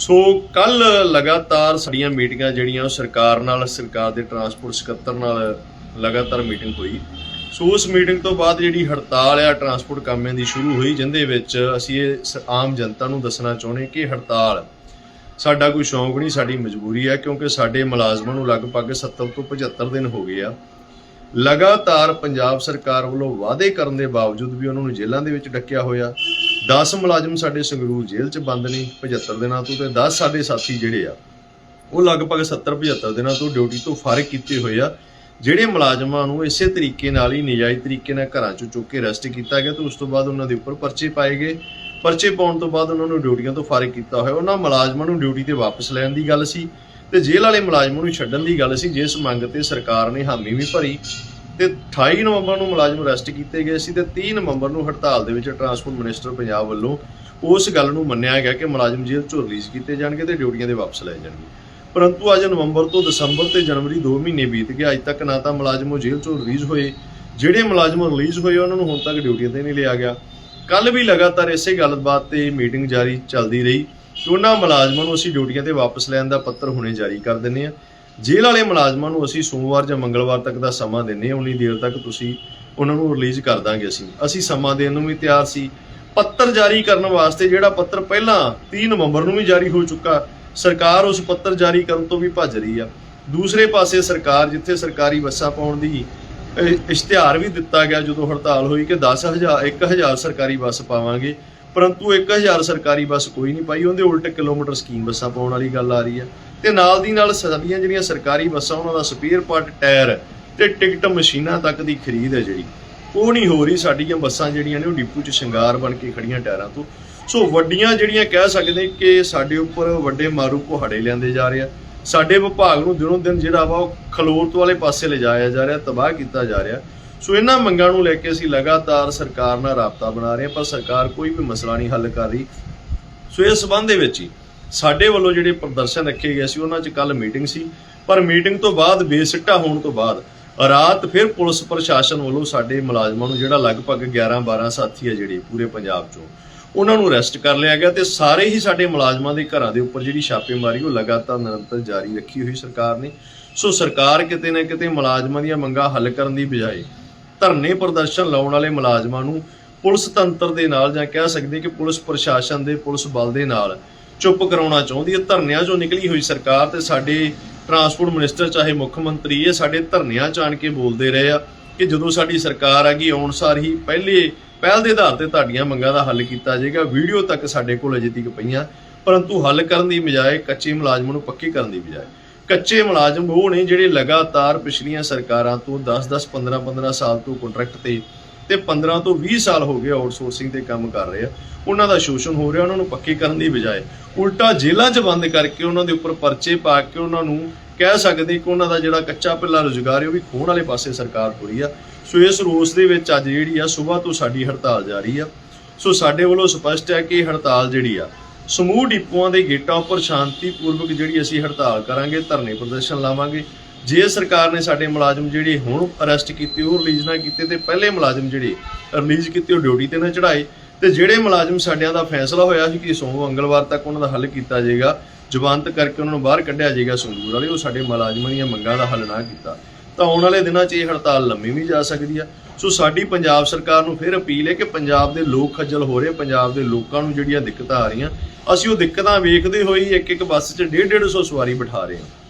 ਸੋ ਕੱਲ ਲਗਾਤਾਰ ਸਾਡੀਆਂ ਮੀਟਿੰਗਾਂ ਜਿਹੜੀਆਂ ਉਹ ਸਰਕਾਰ ਨਾਲ, ਸਰਕਾਰ ਦੇ ਟਰਾਂਸਪੋਰਟ ਸਕੱਤਰ ਨਾਲ ਲਗਾਤਾਰ ਮੀਟਿੰਗ ਹੋਈ। ਸੋ ਉਸ ਮੀਟਿੰਗ ਤੋਂ ਬਾਅਦ ਜਿਹੜੀ ਹੜਤਾਲ ਆ ਟਰਾਂਸਪੋਰਟ ਕਾਮਿਆਂ ਦੀ ਸ਼ੁਰੂ ਹੋਈ ਜਿੰਦੇ ਵਿੱਚ ਅਸੀਂ ਇਹ ਸ- ਆਮ ਜਨਤਾ ਨੂੰ ਦੱਸਣਾ ਚਾਹੁੰਦੇ ਕਿ ਹੜਤਾਲ ਸਾਡਾ ਕੋਈ ਸ਼ੌਂਕ ਨਹੀਂ, ਸਾਡੀ ਮਜਬੂਰੀ ਹੈ ਕਿਉਂਕਿ ਸਾਡੇ ਮੁਲਾਜ਼ਮਾਂ ਨੂੰ ਲਗਭਗ 70 ਤੋਂ 75 ਦਿਨ ਹੋ ਗਏ ਆ। ਲਗਾਤਾਰ ਪੰਜਾਬ ਸਰਕਾਰ ਵੱਲੋਂ ਵਾਅਦੇ ਕਰਨ ਦੇ ਬਾਵਜੂਦ ਵੀ ਉਹਨਾਂ ਨੂੰ ਜੇਲ੍ਹਾਂ ਦੇ ਵਿੱਚ ਡੱਕਿਆ ਹੋਇਆ। 10 ਮੁਲਾਜ਼ਮ ਸਾਡੇ ਸੰਗਰੂਰ ਜੇਲ੍ਹ 'ਚ ਬੰਦ ਨੇ 75 ਦਿਨਾਂ ਤੋਂ ਤੇ 10 ਸਾਡੇ ਸਾਥੀ ਜਿਹੜੇ ਆ, ਉਹ ਲਗਭਗ 70 75 ਦਿਨਾਂ ਤੋਂ ਡਿਊਟੀ ਤੋਂ ਫਾਰਿਗ ਕੀਤੇ ਹੋਏ ਆ, ਜਿਹੜੇ ਮੁਲਾਜ਼ਮਾਂ ਨੂੰ ਇਸੇ ਤਰੀਕੇ ਨਾਲ ਹੀ ਨਜਾਇਜ਼ ਤਰੀਕੇ ਨਾਲ ਘਰਾਂ 'ਚੋਂ ਚੁੱਕ ਕੇ ਅਰੈਸਟ ਕੀਤਾ ਗਿਆ ਤੇ ਉਸ ਤੋਂ ਬਾਅਦ ਉਹਨਾਂ ਦੇ ਉੱਪਰ ਪਰਚੇ ਪਾਏ ਗਏ। ਪਰਚੇ ਪਾਉਣ ਤੋਂ ਬਾਅਦ ਉਹਨਾਂ ਨੂੰ ਡਿਊਟੀਆਂ ਤੋਂ ਫਾਰਿਗ ਕੀਤਾ ਹੋਇਆ। ਉਹਨਾਂ ਮੁਲਾਜ਼ਮਾਂ ਨੂੰ ਡਿਊਟੀ ਤੇ ਵਾਪਸ ਲੈਣ ਦੀ ਗੱਲ ਸੀ ਤੇ ਜੇਲ੍ਹ ਵਾਲੇ ਮੁਲਾਜ਼ਮਾਂ ਨੂੰ ਛੱਡਣ ਦੀ ਗੱਲ ਸੀ। ਜਿਸ ਮੰਗ ਤੇ ਸਰਕਾਰ ਨੇ ਹਾਮੀ ਵੀ ਭਰੀ। ਤੇ 28 ਨਵੰਬਰ ਨੂੰ ਮੁਲਾਜ਼ਮ ਅਰੈਸਟ ਕੀਤੇ ਗਏ ਸੀ ਤੇ 30 ਨਵੰਬਰ ਨੂੰ ਹੜਤਾਲ ਦੇ ਵਿੱਚ ਟਰਾਂਸਪੋਰਟ ਮਿਨਿਸਟਰ ਪੰਜਾਬ ਵੱਲੋਂ ਉਸ ਗੱਲ ਨੂੰ ਮੰਨਿਆ ਗਿਆ ਕਿ ਮੁਲਾਜ਼ਮ ਜੇਲ੍ਹ ਚੋਂ ਰਿਲੀਜ਼ ਕੀਤੇ ਜਾਣਗੇ ਤੇ ਡਿਊਟੀਆਂ ਦੇ ਵਾਪਸ ਲਏ ਜਾਣਗੇ। ਪਰੰਤੂ ਅੱਜ ਨਵੰਬਰ ਤੋਂ ਦਸੰਬਰ ਤੇ ਜਨਵਰੀ 2 ਮਹੀਨੇ ਬੀਤ ਗਏ, ਅੱਜ ਤੱਕ ਨਾ ਤਾਂ ਮੁਲਾਜ਼ਮ ਉਹ ਜੇਲ੍ਹ ਚੋਂ ਰਿਲੀਜ਼ ਹੋਏ, ਜਿਹੜੇ ਮੁਲਾਜ਼ਮ ਰਿਲੀਜ਼ ਹੋਏ, ਉਹਨਾਂ ਨੂੰ ਹੁਣ ਤੱਕ ਡਿਊਟੀਆਂ ਤੇ ਨਹੀਂ ਲਿਆ ਗਿਆ। ਕੱਲ ਵੀ ਲਗਾਤਾਰ ਇਸੇ ਗੱਲਬਾਤ ਤੇ ਮੀਟਿੰਗ ਜਾਰੀ ਚੱਲਦੀ ਰਹੀ ਕਿ ਉਹਨਾਂ ਮੁਲਾਜ਼ਮਾਂ ਨੂੰ ਅਸੀਂ ਡਿਊਟੀਆਂ ਤੇ ਵਾਪਸ ਲੈਣ ਦਾ ਪੱਤਰ ਹੁਣੇ ਜਾਰੀ ਕਰ ਦਿੰਨੇ ਆ ਜੇਲ੍ਹ ਵਾਲੇ ਮੁਲਾਜ਼ਮਾਂ ਨੂੰ ਅਸੀਂ ਸੋਮਵਾਰ ਜਾਂ ਮੰਗਲਵਾਰ ਤੱਕ ਦਾ ਸਮਾਂ ਦਿੰਨੇ ਉਨੀ ਦੇਰ ਤੱਕ ਤੁਸੀਂ ਉਹਨਾਂ ਨੂੰ ਰਿਲੀਜ਼ ਕਰ ਦਾਂਗੇ ਅਸੀਂ। ਅਸੀਂ ਸਮਾਂ ਦੇਣ ਨੂੰ ਵੀ ਤਿਆਰ ਸੀ। ਪੱਤਰ ਜਾਰੀ ਕਰਨ ਵਾਸਤੇ ਜਿਹੜਾ ਪੱਤਰ ਪਹਿਲਾਂ 30 ਨਵੰਬਰ ਨੂੰ ਵੀ ਜਾਰੀ ਹੋ ਚੁੱਕਾ, ਸਰਕਾਰ ਉਸ ਪੱਤਰ ਜਾਰੀ ਕਰਨ ਤੋਂ ਵੀ ਭੱਜ ਰਹੀ ਆ। ਦੂਸਰੇ ਪਾਸੇ ਸਰਕਾਰ, ਜਿੱਥੇ ਸਰਕਾਰੀ ਬੱਸਾਂ ਪਾਉਣ ਦੀ ਇਸ਼ਤਿਹਾਰ ਵੀ ਦਿੱਤਾ ਗਿਆ, ਜਦੋਂ ਹੜਤਾਲ ਹੋਈ ਕਿ 10000 1000 ਸਰਕਾਰੀ ਬੱਸ ਪਾਵਾਂਗੇ, ਪਰੰਤੂ 1000 ਸਰਕਾਰੀ ਬੱਸ ਕੋਈ ਨਹੀਂ ਪਾਈ, ਉਹਦੇ ਉਲਟ ਕਿਲੋਮੀਟਰ ਸਕੀਮ ਬੱਸਾਂ ਪਾਉਣ ਵਾਲੀ ਗੱਲ ਆ ਰਹੀ ਹੈ ਤੇ ਨਾਲ ਦੀ ਨਾਲ ਸਾਡੀਆਂ ਜਿਹੜੀਆਂ ਸਰਕਾਰੀ ਬੱਸਾਂ, ਉਹਨਾਂ ਦਾ ਸਪੇਅਰ ਪਾਰਟ ਟਾਇਰ ਤੇ ਟਿਕਟ ਮਸ਼ੀਨਾਂ ਤੱਕ ਦੀ ਖਰੀਦ ਹੈ ਜਿਹੜੀ, ਉਹ ਨਹੀਂ ਹੋ ਰਹੀ। ਸਾਡੀਆਂ ਬੱਸਾਂ ਜਿਹੜੀਆਂ ਨੇ ਉਹ ਡਿਪੂ 'ਚ ਸ਼ਿੰਗਾਰ ਬਣ ਕੇ ਖੜੀਆਂ ਟਾਇਰਾਂ ਤੋਂ। ਸੋ ਵੱਡੀਆਂ ਜਿਹੜੀਆਂ ਕਹਿ ਸਕਦੇ ਕਿ ਸਾਡੇ ਉੱਪਰ ਵੱਡੇ ਮਾਰੂ ਕੁਹਾੜੇ ਲਿਆਂਦੇ ਜਾ ਰਹੇ ਆ। ਸਾਡੇ ਵਿਭਾਗ ਨੂੰ ਦਿਨੋਂ ਦਿਨ ਜਿਹੜਾ ਵਾ ਉਹ ਖਲੋਰਤ ਵਾਲੇ ਪਾਸੇ ਲਿਜਾਇਆ ਜਾ ਰਿਹਾ, ਤਬਾਹ ਕੀਤਾ ਜਾ ਰਿਹਾ। ਸੋ ਇਹਨਾਂ ਮੰਗਾਂ ਨੂੰ ਲੈ ਕੇ ਅਸੀਂ ਲਗਾਤਾਰ ਸਰਕਾਰ ਨਾਲ ਰਾਬਤਾ ਬਣਾ ਰਹੇ ਹਾਂ, ਪਰ ਸਰਕਾਰ ਕੋਈ ਵੀ ਮਸਲਾ ਨਹੀਂ ਹੱਲ ਕਰ ਰਹੀ। ਸੋ ਇਸ ਸਬੰਧ ਦੇ ਵਿੱਚ ਹੀ ਸਾਡੇ ਵੱਲੋਂ ਜਿਹੜੇ ਪ੍ਰਦਰਸ਼ਨ ਰੱਖੇ ਗਏ ਸੀ, ਉਹਨਾਂ 'ਚ ਕੱਲ ਮੀਟਿੰਗ ਸੀ। ਪਰ ਮੀਟਿੰਗ ਤੋਂ ਬਾਅਦ ਬੇਸਿੱਟਾ ਹੋਣ ਤੋਂ ਬਾਅਦ ਰਾਤ ਫਿਰ ਪੁਲਿਸ ਪ੍ਰਸ਼ਾਸਨ ਵੱਲੋਂ ਸਾਡੇ ਮੁਲਾਜ਼ਮਾਂ ਨੂੰ ਜਿਹੜਾ ਲਗਭਗ 11 12 ਸਾਥੀ ਆ ਜਿਹੜੇ ਪੂਰੇ ਪੰਜਾਬ 'ਚੋਂ, ਉਹਨਾਂ ਨੂੰ ਅਰੈਸਟ ਕਰ ਲਿਆ ਗਿਆ ਤੇ ਸਾਰੇ ਹੀ ਸਾਡੇ ਮੁਲਾਜ਼ਮਾਂ ਦੇ ਘਰਾਂ ਦੇ ਉੱਪਰ ਜਿਹੜੀ ਛਾਪੇਮਾਰੀ, ਉਹ ਲਗਾਤਾਰ ਨਿਰੰਤਰ ਜਾਰੀ ਰੱਖੀ ਹੋਈ ਸਰਕਾਰ ਨੇ। ਸੋ ਸਰਕਾਰ ਕਿਤੇ ਨਾ ਕਿਤੇ ਮੁਲਾਜ਼ਮਾਂ ਦੀਆਂ ਮੰਗਾਂ ਹੱਲ ਕਰਨ ਦੀ ਬਜਾਏ ਧਰਨੇ ਪ੍ਰਦਰਸ਼ਨ ਲਾਉਣ ਵਾਲੇ ਮੁਲਾਜ਼ਮਾਂ ਨੂੰ ਪੁਲਿਸ ਤੰਤਰ ਦੇ ਨਾਲ ਜਾਂ ਕਹਿ ਸਕਦੇ ਕਿ ਪੁਲਿਸ ਪ੍ਰਸ਼ਾਸਨ ਦੇ, ਪੁਲਿਸ ਬਲ ਦੇ ਨਾਲ ਚੁੱਪ ਕਰਾਉਣਾ ਚਾਹੁੰਦੀ ਹੈ। ਧਰਨਿਆਂ 'ਚੋਂ ਨਿਕਲੀ ਹੋਈ ਸਰਕਾਰ ਤੇ ਸਾਡੇ ਟਰਾਂਸਪੋਰਟ ਮਿਨਿਸਟਰ, ਚਾਹੇ ਮੁੱਖ ਮੰਤਰੀ ਇਹ ਸਾਡੇ ਧਰਨਿਆਂ 'ਚ ਆਣ ਕੇ ਬੋਲਦੇ ਰਹੇ ਆ ਕਿ ਜਦੋਂ ਸਾਡੀ ਸਰਕਾਰ ਆ ਗਈ, ਆਉਣ ਸਾਰ ਹੀ ਪਹਿਲੇ ਪਹਿਲ ਦੇ ਆਧਾਰ ਤੇ ਤੁਹਾਡੀਆਂ ਮੰਗਾਂ ਦਾ ਹੱਲ ਕੀਤਾ ਜਾਏਗਾ। ਵੀਡੀਓ ਤੱਕ ਸਾਡੇ ਕੋਲ ਅਜੇ ਤੱਕ ਪਈਆਂ, ਪਰੰਤੂ ਹੱਲ ਕਰਨ ਦੀ ਬਜਾਏ ਕੱਚੇ ਮੁਲਾਜ਼ਮਾਂ ਨੂੰ ਪੱਕੇ ਕਰਨ ਦੀ ਬਜਾਏ। ਕੱਚੇ ਮੁਲਾਜ਼ਮ ਉਹ ਨੇ ਜਿਹੜੇ ਲਗਾਤਾਰ ਪਿਛਲੀਆਂ ਸਰਕਾਰਾਂ ਤੋਂ 10-10 15-15 ਸਾਲ ਤੋਂ ਕੰਟਰੈਕਟ ਤੇ ਤੇ 15 ਤੋਂ 20 ਸਾਲ ਹੋ ਗਏ ਆਊਟਸੋਰਸਿੰਗ ਤੇ ਕੰਮ ਕਰ ਰਹੇ ਆ। ਉਹਨਾਂ ਦਾ ਸ਼ੋਸ਼ਣ ਹੋ ਰਿਹਾ, ਉਹਨਾਂ ਨੂੰ ਪੱਕੇ ਕਰਨ ਦੀ ਬਜਾਏ। ਉਲਟਾ ਜੇਲ੍ਹਾਂ 'ਚ ਬੰਦ ਕਰਕੇ ਉਹਨਾਂ ਦੇ ਉੱਪਰ ਪਰਚੇ ਪਾ ਕੇ ਉਹਨਾਂ ਨੂੰ ਕਹਿ ਸਕਦੇ ਕਿ ਉਹਨਾਂ ਦਾ ਜਿਹੜਾ ਕੱਚਾ ਪਿੱਲਾ ਰੁਜ਼ਗਾਰ ਹੈ, ਉਹ ਵੀ ਖੋਣ ਵਾਲੇ ਪਾਸੇ ਸਰਕਾਰ ਹੋ ਆ। ਸੋ ਇਸ ਰੋਸ ਦੇ ਵਿੱਚ ਅੱਜ ਜਿਹੜੀ ਆ, ਸਵੇਰ ਤੋਂ ਸਾਡੀ ਹੜਤਾਲ ਜਾਰੀ ਆ। ਸੋ ਸਾਡੇ ਵੱਲੋਂ ਸਪਸ਼ਟ ਹੈ ਕਿ ਹੜਤਾਲ ਜਿਹੜੀ ਆ, ਸਮੂਹ ਡਿਪੂਆਂ ਦੇ ਗੇਟਾਂ ਉੱਪਰ ਸ਼ਾਂਤੀਪੂਰਵਕ ਜਿਹੜੀ ਅਸੀਂ ਹੜਤਾਲ ਕਰਾਂਗੇ, ਧਰਨੇ ਪ੍ਰਦਰਸ਼ਨ ਲਾਵਾਂਗੇ। ਜੇ ਸਰਕਾਰ ਨੇ ਸਾਡੇ ਮੁਲਾਜ਼ਮ ਜਿਹੜੇ ਹੁਣ ਅਰੈਸਟ ਕੀਤੇ, ਉਹ ਰਿਲੀਜ਼ ਨਾ ਕੀਤੇ, ਤੇ ਪਹਿਲੇ ਮੁਲਾਜ਼ਮ ਜਿਹੜੇ ਰਿਲੀਜ਼ ਕੀਤੇ, ਉਹ ਡਿਊਟੀ ਤੇ ਨਾ ਚੜਾਏ ਤੇ ਜਿਹੜੇ ਮੁਲਾਜ਼ਮ ਸਾਡਿਆਂ ਦਾ ਫੈਸਲਾ ਹੋਇਆ ਸੀ ਕਿ ਸੋਮ ਮੰਗਲਵਾਰ ਤੱਕ ਉਹਨਾਂ ਦਾ ਹੱਲ ਕੀਤਾ ਜਾਏਗਾ ਜ਼ਮਾਨਤ ਕਰਕੇ ਉਹਨਾਂ ਨੂੰ ਬਾਹਰ ਕੱਢਿਆ ਜਾਏਗਾ ਸੰਗਰੂਰ ਵਾਲੇ, ਉਹ ਸਾਡੇ ਮੁਲਾਜ਼ਮਾਂ ਦੀਆਂ ਮੰਗਾਂ ਦਾ ਹੱਲ ਨਾ ਕੀਤਾ। ਤਾਂ ਆਉਣ ਵਾਲੇ ਦਿਨਾਂ 'ਚ ਇਹ ਹੜਤਾਲ ਲੰਮੀ ਵੀ ਜਾ ਸਕਦੀ ਆ। ਸੋ ਸਾਡੀ ਪੰਜਾਬ ਸਰਕਾਰ ਨੂੰ ਫਿਰ ਅਪੀਲ ਹੈ ਕਿ ਪੰਜਾਬ ਦੇ ਲੋਕ ਖੱਜਲ ਹੋ ਰਹੇ ਪੰਜਾਬ ਦੇ ਲੋਕਾਂ ਨੂੰ ਜਿਹੜੀਆਂ ਦਿੱਕਤਾਂ ਆ ਰਹੀਆਂ, ਅਸੀਂ ਉਹ ਦਿੱਕਤਾਂ ਵੇਖਦੇ ਹੋਏ ਇੱਕ ਇੱਕ ਬੱਸ 'ਚ 1.5 150 ਸਵਾਰੀ ਬਿਠਾ ਰਹੇ ਹਾਂ।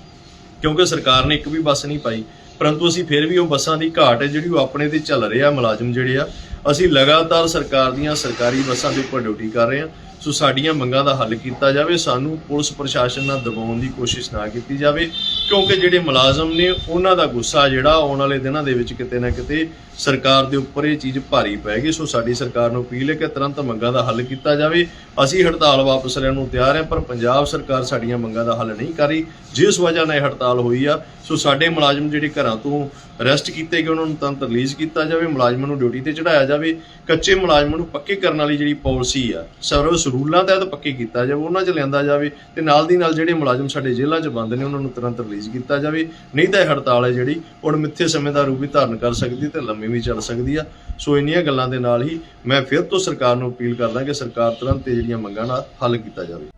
ਕਿਉਂਕਿ ਸਰਕਾਰ ਨੇ ਇੱਕ ਵੀ ਬੱਸ ਨਹੀਂ ਪਾਈ। ਪਰੰਤੂ ਅਸੀਂ ਫਿਰ ਵੀ ਉਹ ਬੱਸਾਂ ਦੀ ਘਾਟ ਹੈ, ਜਿਹੜੀ ਉਹ ਆਪਣੇ ਤੇ ਚੱਲ ਰਿਹਾ ਮੁਲਾਜ਼ਮ ਜਿਹੜੇ ਆ, ਅਸੀਂ ਲਗਾਤਾਰ ਸਰਕਾਰ ਦੀਆਂ ਸਰਕਾਰੀ ਬੱਸਾਂ ਦੇ ਉੱਪਰ ਡਿਊਟੀ ਕਰ ਰਹੇ ਹਾਂ ਸੋ ਸਾਡੀਆਂ ਮੰਗਾਂ ਦਾ ਹੱਲ ਕੀਤਾ ਜਾਵੇ, ਸਾਨੂੰ ਪੁਲਿਸ ਪ੍ਰਸ਼ਾਸਨ ਨਾਲ ਦਬਾਉਣ ਦੀ ਕੋਸ਼ਿਸ਼ ਨਾ ਕੀਤੀ ਜਾਵੇ, ਕਿਉਂਕਿ ਜਿਹੜੇ ਮੁਲਾਜ਼ਮ ਨੇ, ਉਹਨਾਂ ਦਾ ਗੁੱਸਾ ਜਿਹੜਾ ਆਉਣ ਵਾਲੇ ਦਿਨਾਂ ਦੇ ਵਿੱਚ ਕਿਤੇ ਨਾ ਕਿਤੇ ਸਰਕਾਰ ਦੇ ਉੱਪਰ ਇਹ ਚੀਜ਼ ਭਾਰੀ ਪੈ ਗਈ। ਸੋ ਸਾਡੀ ਸਰਕਾਰ ਨੂੰ ਅਪੀਲ ਹੈ ਕਿ ਤੁਰੰਤ ਮੰਗਾਂ ਦਾ ਹੱਲ ਕੀਤਾ ਜਾਵੇ। ਅਸੀਂ ਹੜਤਾਲ ਵਾਪਸ ਲੈਣ ਨੂੰ ਤਿਆਰ ਹਾਂ, ਪਰ ਪੰਜਾਬ ਸਰਕਾਰ ਸਾਡੀਆਂ ਮੰਗਾਂ ਦਾ ਹੱਲ ਨਹੀਂ ਕਰ ਰਹੀ। ਜਿਸ ਵਜ੍ਹਾ ਨਾਲ ਇਹ ਹੜਤਾਲ ਹੋਈ ਆ, ਸੋ ਸਾਡੇ ਮੁਲਾਜ਼ਮ ਜਿਹੜੇ ਘਰਾਂ ਤੋਂ ਅਰੈਸਟ ਕੀਤੇ ਗਏ, ਉਹਨਾਂ ਨੂੰ ਤੁਰੰਤ ਰਿਲੀਜ਼ ਕੀਤਾ ਜਾਵੇ, ਮੁਲਾਜ਼ਮਾਂ ਨੂੰ ਡਿਊਟੀ ਤੇ ਚੜਾਇਆ ਜਾਵੇ। ਕੱਚੇ ਮੁਲਾਜ਼ਮਾਂ ਨੂੰ ਪੱਕੇ ਕਰਨ ਵਾਲੀ ਜਿਹੜੀ ਪਾਲਿਸੀ ਆ ਸਰਵਿਸ ਰੂਲਾਂ ਤਹਿਤ ਪੱਕੇ ਕੀਤਾ ਜਾਵੇ, ਉਹਨਾਂ 'ਚ ਲਿਆਂਦਾ ਜਾਵੇ ਤੇ ਨਾਲ ਦੀ ਨਾਲ ਜਿਹੜੇ ਮੁਲਾਜ਼ਮ ਸਾਡੇ ਜੇਲ੍ਹਾਂ 'ਚ ਬੰਦ ਨੇ, ਉਹਨਾਂ ਨੂੰ ਤੁਰੰਤ ਰਿਲੀਜ਼ ਕੀਤਾ ਜਾਵੇ। ਨਹੀਂ ਤਾਂ ਇਹ ਹੜਤਾਲ ਹੈ ਜਿਹੜੀ ਹੁਣ ਮਿੱਥੇ ਸਮੇਂ ਦਾ ਰੂਪ ਵੀ ਧਾਰਨ ਕਰ ਸਕਦੀ ਤੇ ਲੰਮੀ ਵੀ ਚੱਲ ਸਕਦੀ ਆ। ਸੋ ਇੰਨੀਆਂ ਗੱਲਾਂ ਦੇ ਨਾਲ ਹੀ ਮੈਂ ਫਿਰ ਤੋਂ ਸਰਕਾਰ ਨੂੰ ਅਪੀਲ ਕਰਦਾ ਕਿ ਸਰਕਾਰ ਤੁਰੰਤ ਇਹ ਜਿਹੜੀਆਂ ਮੰਗਾਂ ਨਾਲ ਹੱਲ ਕੀਤਾ ਜਾਵੇ।